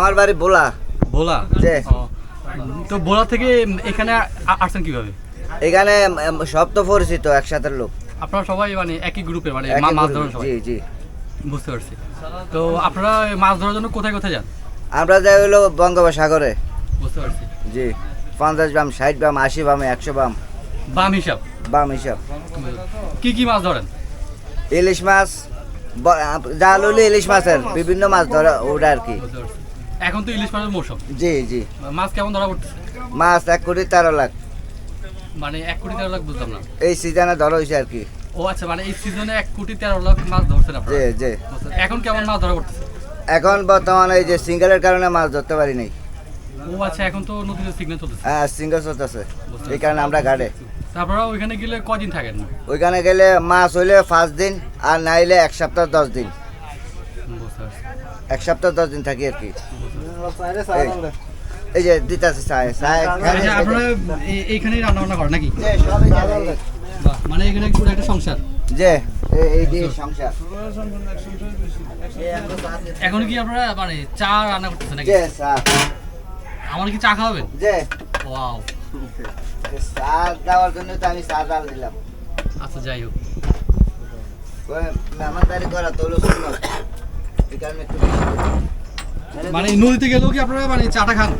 আমার বাড়ি বোলা জি। ও, তো ভোলা থেকে এখানে আসছেন কীভাবে? এখানে সব তো পরিচিত একসাথে লোক। আপনারা সবাই মানে একই গ্রুপে মানে মাছ। ধরেন সবাই? জি জি। বুঝতে পারছি। তো আপনারা মাছ ধরার জন্য কোথায় কোথায় যান? আমরা যাই হলো বঙ্গোপসাগরে। বুঝতে পারছি। জি। পঞ্চাশ বাম ষাট বাম আশি বাম একশো বাম। বাম হিসাব? বাম হিসাব। কি কি মাছ ধরেন? ইলিশ মাছ জাল হলে ইলিশ মাছের বিভিন্ন মাছ ধরা ওটা আর কি। এখন তো ইলিশ মাছের মৌসুম। জি জি। মাছ কেমন ধরা পড়তেছে? মাছ এক কোটি তেরো লাখ। মানে এক কোটি তেরো লাখ বুঝলাম না। এই সিজনে ধরা হয়েছে আর কি। ও আচ্ছা মানে এই সিজনে এক কোটি তেরো লাখ মাছ ধরছেন জি আপনারা? জি এখন কেমন মাছ ধরা পড়তেছে? এখন বর্তমানে এই যে সিঙ্গেলের কারণে মাছ ধরতে পারি নাই। ও আচ্ছা এখন তো সিগন্যাল চলতেছে। হ্যাঁ সিঙ্গেল চলতেছে। এই কারণে আমরা ঘাটে। তারপরে ওইখানে গেলে কদিন থাকেন? ওইখানে গেলে মাছ হইলে পাঁচ দিন আর না হইলে এক সপ্তাহ দশ দিন। এক সপ্তাহ দশ দিন থাকি আর কি। এই- এই যে দিতাছি চায় চায় আচ্ছা আপনারা এই- এইখানেই রান্না বান্না করেন নাকি? মানে এখানে পুরো একটা সংসার? যে এই- এই যে সংসার। এখন কি আপনারা মানে চা রান্না করতেছেন নাকি? আমার কি চা খাওয়াবেন? যে। ওয়াও। চা দেওয়ার জন্য তো আমি চা ডাল দিলাম। আচ্ছা যাই হোক। মেহমানদারি করা তো হলো। এই কারণে একটু করে। মানে নদীতে গেলেও কি আপনারা মানে চাটা খান?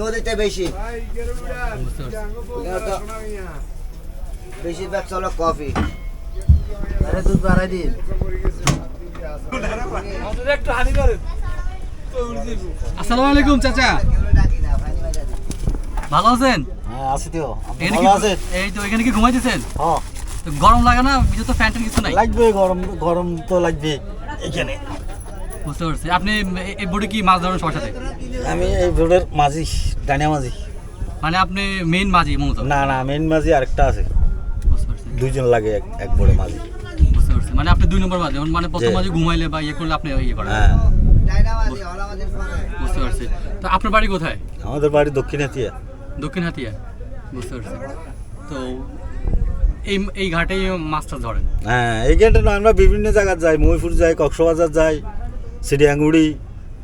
নদীতে বেশি। বেশিরভাগ চলো কফি। আরে দুধ বাড়াই দিন। আসসালামু আলাইকুম চাচা। ভালো আছেন? হ্যাঁ আছি তো। ভালো কি আছেন? এই তো এখানে কি ঘুমাইতেছেন? হ্যাঁ। গরম লাগে না তো ফ্যান কিছু নাই? লাগবে গরম গরম তো লাগবে এখানে। বুঝতে পারছি। আপনি এই বোর্ডে কি মাছ ধরেন সবার সাথে আমি এই রোডের মাঝি ডানিয়া মাঝি। মানে আপনি মেইন মাঝি মূলত? না না মেন মাঝি আরেকটা আছে। বুঝতে পারছি। দুইজন লাগে এক এক বড় মাঝি। বুঝতে পারছি। মানে আপনি দুই নম্বর মাঝি মানে প্রথম। মাঝি ঘুমাইলে বা ইয়ে করলে আপনি ইয়ে করেন। হ্যাঁ। বুঝতে পারছি। তো আপনার বাড়ি কোথায়? আমাদের বাড়ি দক্ষিণ হাতিয়া। দক্ষিণ হাতিয়া। বুঝতে পারছি। তো এই এই ঘাটেই মাছটা ধরেন? হ্যাঁ এইখানটা না আমরা বিভিন্ন জায়গায় যাই। মহিপুর যাই কক্সবাজার যাই। সিডিয়াং উড়ি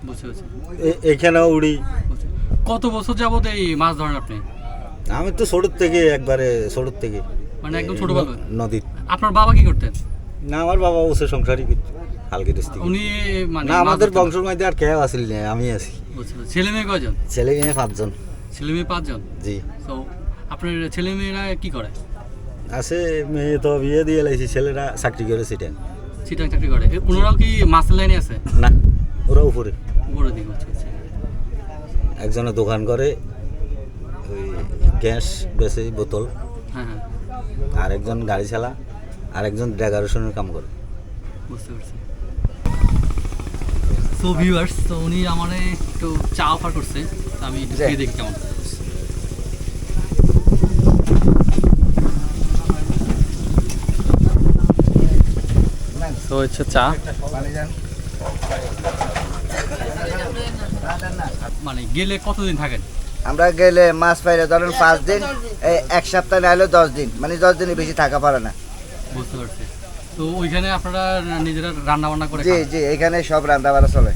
বুঝতে পারছি এ- এইখানেও উড়ি। কত বছর যাবত এই মাছ ধরেন আপনি? আমি তো ছোটোর থেকে একবারে ছোটোর থেকে। মানে একদম ছোটবেলা নদীর। আপনার বাবা কি করতেন? না আমার বাবা বসে সংসারই করতো হালকে ডিস্ট্রিক্ট উনি মানে না আমাদের বংশের মধ্যে আর কেউ আসিল না আমি আছি। ছেলে মেয়ে কয়জন? ছেলে মেয়ে পাঁচজন। ছেলে মেয়ে পাঁচজন? জি। তো আপনার ছেলে মেয়েরা কি করে? আছে মেয়ে তো বিয়ে দিয়ে লাইছি ছেলেরা চাকরি করে সেটা চিটাং চাকরি করে। ওনারাও কি মাছের লাইনে আছে? না ওরা উপরে। উপরে দিকে বুঝতে একজনে দোকান করে ওই গ্যাস বেছে বোতল হ্যাঁ হ্যাঁ। আর একজন গাড়ি চালা আর একজন ডেকারেশনের কাম করে। বুঝতে পারছি। সো ভিউয়ার্স তো উনি আমার একটু চা অফার করছে আমি একটু। দেখি কেমন। তো হচ্ছে চা। মানে গেলে কতদিন থাকেন? আমরা গেলে মাছ পাইলে ধরেন পাঁচ দিন এই এক সপ্তাহ না হলে দশ দিন মানে দশ দিনের বেশি থাকা পারে না। বুঝতে পারছি। তো ওইখানে আপনারা নিজেরা রান্না বান্না করে জি জি এখানে সব রান্না বাড়া চলে।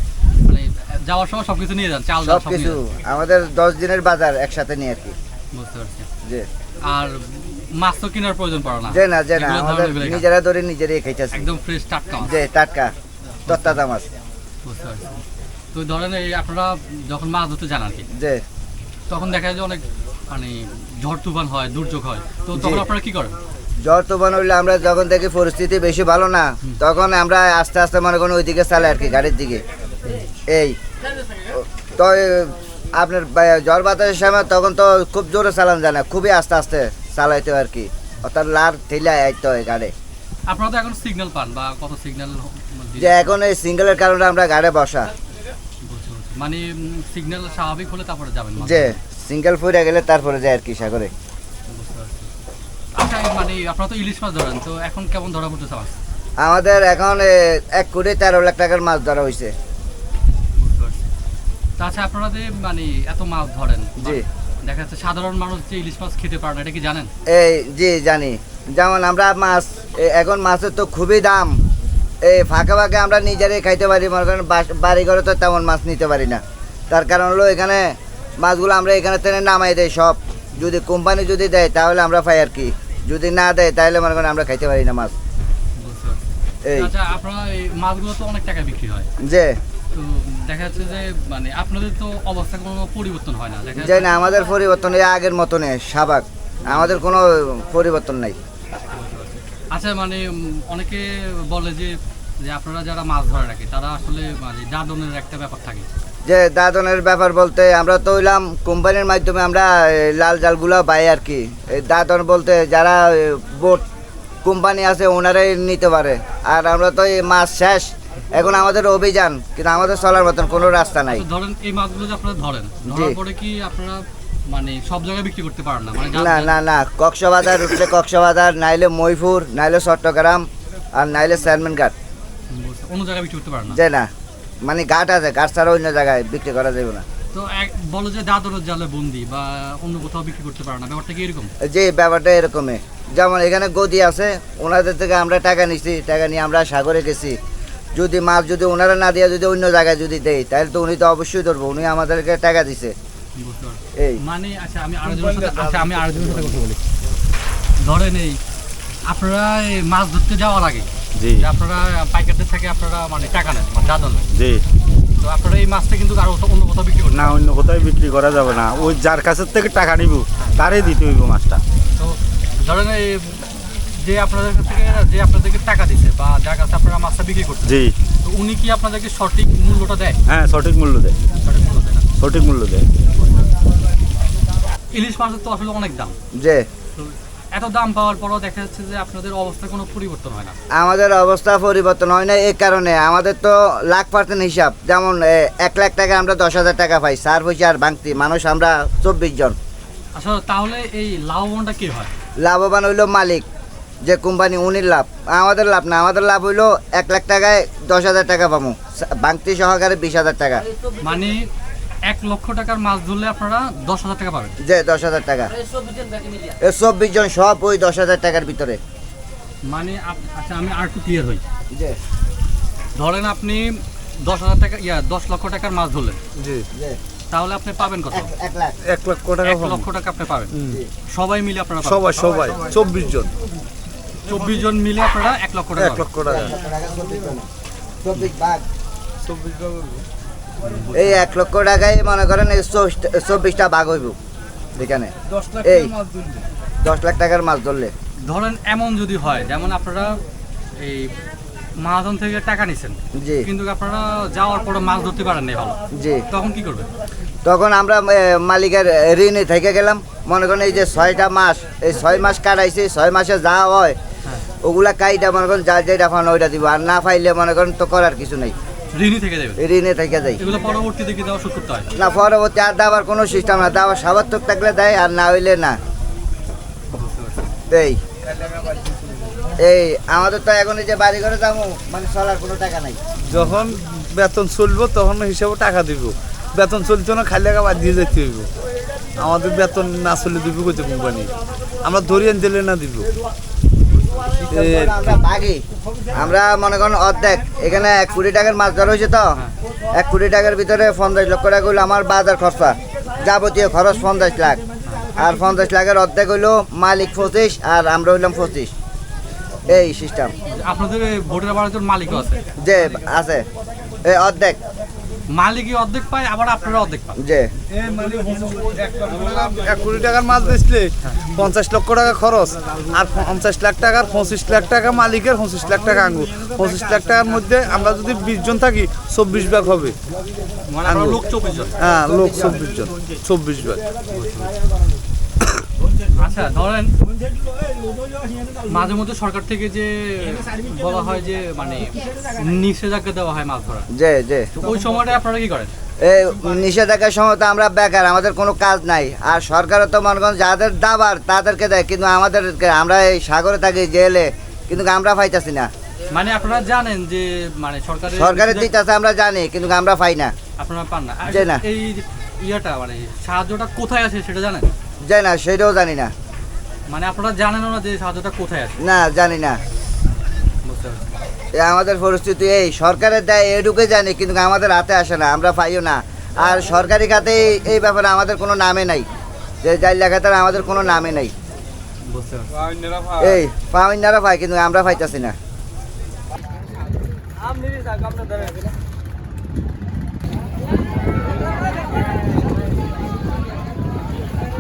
মানে যাওয়ার সময় সবকিছু নিয়ে যান চাল ডাল সব সব নিয়ে কিছু আমাদের দশ দিনের বাজার একসাথে নিয়ে আর কি। বুঝতে পারছি। জি। আর মাছ তো কেনার প্রয়োজন পড়ে না। যে না যে না আমাদের। নিজেরা ধরে নিজেরাই খাইতেছি। একদম ফ্রেশ টাটকা যে টাটকা তত্তাজা মাছ। বুঝতে পারছি। তো ধরেন এই আপনারা যখন মাছ ধরতে যান আর কি যে তখন দেখা যায় অনেক মানে ঝড় তুফান হয় দুর্যোগ হয়। তো তখন আপনারা কি করেন? জ্বর তুফান হইলে আমরা যখন দেখি পরিস্থিতি বেশি ভালো না তখন আমরা আস্তে আস্তে মনে করেন ওইদিকে চালাই আর কি গাড়ির দিকে। এই তো আপনার ঝড় বাতাসের সময় তখন তো খুব জোরে চালান যায় না খুবই আস্তে আস্তে চালাইতে আর কি। অর্থাৎ লার ঠেলে আইতে হয় গাড়ি। আপনারা তো এখন সিগন্যাল পান বা কত সিগন্যাল যে এখন এই সিঙ্গেলের কারণে আমরা গাড়ি বসা। মানে সিগন্যাল স্বাভাবিক হলে তারপরে যাবেন যে সিঙ্গেল ফুরে গেলে তারপরে যায় আর কি সাগরে। আচ্ছা মানে আপনারা তো ইলিশ মাছ ধরেন তো এখন কেমন ধরা পড়তেছে মাছ? আমাদের এখন এক কোটি তেরো লাখ টাকার মাছ ধরা হয়েছে তাছাড়া আপনারা যে মানে এত মাছ ধরেন জি। দেখা যাচ্ছে সাধারণ মানুষ যে ইলিশ মাছ খেতে পারে না এটা কি জানেন? এই জি জানি। যেমন আমরা মাছ এখন মাছের তো খুবই দাম। এই ফাঁকা ফাঁকে আমরা নিজেরাই খাইতে পারি মনে করেন বাড়ি ঘরে তো তেমন মাছ নিতে পারি না। তার কারণ হলো এখানে মাছগুলো আমরা এখানে থেকে নামাই দেয় সব। যদি কোম্পানি যদি দেয় তাহলে আমরা পাই আর কি। যদি না দেয় তাহলে মনে করেন আমরা খাইতে পারি না মাছ। এই। আচ্ছা আপনারা এই মাছগুলো তো অনেক টাকা বিক্রি হয়। যে দেখা যাচ্ছে যে মানে আপনাদের তো অবস্থা কোনো পরিবর্তন হয় না আমাদের পরিবর্তন এই আগের মতনে স্বাভাবিক। আমাদের কোনো পরিবর্তন নাই। আচ্ছা মানে অনেকে বলে যে যে আপনারা যারা মাছ ধরে রাখে তারা আসলে মানে দাদনের একটা ব্যাপার থাকে। যে দাদনের ব্যাপার বলতে আমরা তো হইলাম কোম্পানির মাধ্যমে আমরা লাল জালগুলো পাই আর কি। এই দাদন বলতে যারা বোট কোম্পানি আছে ওনারাই নিতে পারে। আর আমরা তো এই মাছ শেষ এখন আমাদের অভিযান কিন্তু আমাদের চলার মতন কোনো রাস্তা নাই। ধরেন এই মাছগুলো যে আপনারা ধরেন ধরার পরে কি আপনারা মানে সব জায়গায় বিক্রি করতে পারেন না? মানে না না না কক্সবাজার উঠলে কক্সবাজার নাইলে ময়পুর নাইলে চট্টগ্রাম আর নাইলে চেয়ারম্যান ঘাট বুঝতে- অন্য জায়গায় বিক্রি করতে পারেন না? না মানে ঘাট আছে ঘাট ছাড়া অন্য জায়গায় বিক্রি করা যাবে না। তো এক বলো যে দাদরের জালে বন্দি বা অন্য কোথাও বিক্রি করতে পারে না ব্যাপারটা কি এরকম? যে ব্যাপারটা এরকমই। যেমন এখানে গদি আছে ওনাদের থেকে আমরা টাকা নিছি টাকা নিয়ে আমরা সাগরে গেছি। যদি মাছ যদি ওনারা না দিয়ে যদি অন্য জায়গায় যদি দেয় তাহলে তো উনি তো অবশ্যই ধরবো উনি আমাদেরকে টাকা দিছে। এই। মানে আচ্ছা আমি আরেকজনের সাথে আচ্ছা আমি আরেকজনের সাথে কথা বলি। ধরেন এই আপনারা মাছ ধরতে যাওয়ার আগে জি। যে আপনারা পাইকারদের থেকে আপনারা মানে টাকা নেন মানে দাদন জি। তো আপনারা এই মাছটা কিন্তু আরও অন্য কোথাও বিক্রি করতে না অন্য কোথাও বিক্রি করা যাবে না। ওই যার কাছের থেকে টাকা নিব তারই দিতে হইব মাছটা। তো ধরেন এই যে আপনাদের কাছ থেকে যে আপনাদেরকে টাকা দিছে বা যার কাছে আপনারা মাছটা বিক্রি করতে জি। তো উনি কি আপনাদেরকে সঠিক মূল্যটা দেয়? হ্যাঁ সঠিক মূল্য দেয়। সঠিক মূল্য দেয় না? সঠিক মূল্য দেয়। ইলিশ মাছের তো আসলে অনেক দাম। যে এত দাম পাওয়ার পরও দেখা যাচ্ছে যে আপনাদের অবস্থা কোনো পরিবর্তন হয় না। আমাদের অবস্থা পরিবর্তন হয় না এই কারণে। আমাদের তো লাখ পার্সেন্ট হিসাব। যেমন এক লাখ টাকা আমরা দশ হাজার টাকা পাই সার পয়সা আর ভাঙতি মানুষ আমরা চব্বিশ জন। আসলে তাহলে এই লাভবানটা কি হয়? লাভবান হইল মালিক। যে কোম্পানি উনির লাভ। আমাদের লাভ না আমাদের লাভ হইল এক লাখ টাকায় দশ হাজার টাকা পাবো। বাংতি সহকারে বিশ হাজার টাকা। মানে এক লক্ষ টাকার মাছ ধরলে আপনারা দশ হাজার টাকা পাবেন। যে দশ হাজার টাকা। চব্বিশ জন সব ওই দশ হাজার টাকার ভিতরে। মানে আচ্ছা আমি আর একটু ক্লিয়ার হই। যে। ধরেন আপনি দশ হাজার টাকা ইয়া দশ লক্ষ টাকার মাছ ধরলেন। জি। তাহলে আপনি পাবেন কত? এক- এক লাখ। এক লক্ষ টাকা এক লক্ষ টাকা আপনি পাবেন। সবাই মিলে আপনারা সবাই সবাই চব্বিশ জন। চব্বিশ জন মিলে আপনারা এক লক্ষ টাকা এক লক্ষ টাকা। চব্বিশ ভাগ। এই এক লক্ষ টাকায় মনে করেন এই চব্বিশটা- ভাগ হইব এখানে। এই দশ লাখ টাকার মাছ ধরলে। ধরেন এমন যদি হয় যেমন আপনারা এই মহাজন থেকে টাকা নিছেন জি। কিন্তু আপনারা যাওয়ার পরে মাছ ধরতে পারেন নাই ভালো। জি। তখন কি করবেন? তখন আমরা মালিকের ঋণে থেকে গেলাম। মনে করেন এই যে ছয়টা মাস এই ছয় মাস কাটাইছি ছয় মাসে যা হ্যাঁ। ওগুলা কাইটা মনে করেন যা যেটা ফান ওইটা দিব। আর না পাইলে মনে করেন তো করার কিছু নেই। ঋণই থেকে যাবেন ঋণে থেকে যাই এগুলো পরবর্তীতে কি দেওয়া করতে হয়? না পরবর্তী আর দেওয়ার কোনো সিস্টেম না। থাকলে দেয় আর না হইলে না। এই এই আমাদের তো এখন এই যে বাড়ি ঘরে যাব মানে চলার কোনো টাকা নাই। যখন বেতন চলবো তখন হিসাবে টাকা দিব। বেতন চলতো না খালি টাকা বাদ দিয়ে যেতে হইব। আমাদের বেতন না চলে দিব কইতে কোম্পানি? আমরা ধরিয়ে দিলে না দিব। আমরা মনে করেন অর্ধেক। এখানে এক কোটি টাকার মাছ ধরা হয়েছে তো? এক কোটি টাকার ভিতরে পঞ্চাশ লক্ষ টাকা হইল আমার বাজার খরচা। যাবতীয় খরচ পঞ্চাশ লাখ। আর পঞ্চাশ লাখের অর্ধেক হইল মালিক পঁচিশ আর আমরা হইলাম পঁচিশ। এই সিস্টেম আপনাদের এই ভোটের আবার একজন মালিকও আছে। যে আছে। এই অর্ধেক। মালিকই অর্ধেক পায় আবার আপনারা অর্ধেক পান। যে। এক কোটি টাকার মাছ বেচলে পঞ্চাশ লক্ষ টাকা খরচ। আর পঞ্চাশ লাখ টাকার পঁচিশ লাখ টাকা মালিকের পঁচিশ লাখ টাকা আঙ্গুর। পঁচিশ লাখ টাকার মধ্যে আমরা যদি বিশ জন থাকি চব্বিশ ভাগ হবে। মানে লোক চব্বিশ জন। হ্যাঁ লোক চব্বিশ জন চব্বিশ ভাগ। আচ্ছা ধরেন মাঝে মধ্যে সরকার থেকে যে বলা হয় যে মানে নিষেধাজ্ঞা দেওয়া হয় মাছ ধরার। যে যে ওই সময়টা আপনারা কি করেন? নিষেধাজ্ঞার সময় তো আমরা বেকার আমাদের কোনো কাজ নাই। আর সরকারও তো মনে করেন যাদের দাবার তাদেরকে দেয় কিন্তু আমাদের আমরা এই সাগরে থাকি জেলে কিন্তু আমরা পাইতাছি না। মানে আপনারা জানেন যে মানে সরকারের সরকারের দিতেছে আমরা জানি কিন্তু আমরা পাই না। আপনারা পান না। এই ইয়েটা মানে সাহায্যটা কোথায় আছে সেটা জানেন? যাই না সেটাও জানি না। মানে আপনারা জানেন না যে সাহায্যটা কোথায় আছে? না জানি না। এই আমাদের পরিস্থিতি এই সরকারের দেয় এটুকুই জানি কিন্তু আমাদের হাতে আসে না আমরা পাইও না। আর সরকারি খাতে এই- ব্যাপারে আমাদের কোনো নামে নাই। যে যাই লেখাতে আমাদের কোনো নামে নাই। এই পাওয়াইনারা পাই কিন্তু আমরা পাইতাছি না।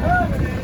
Good.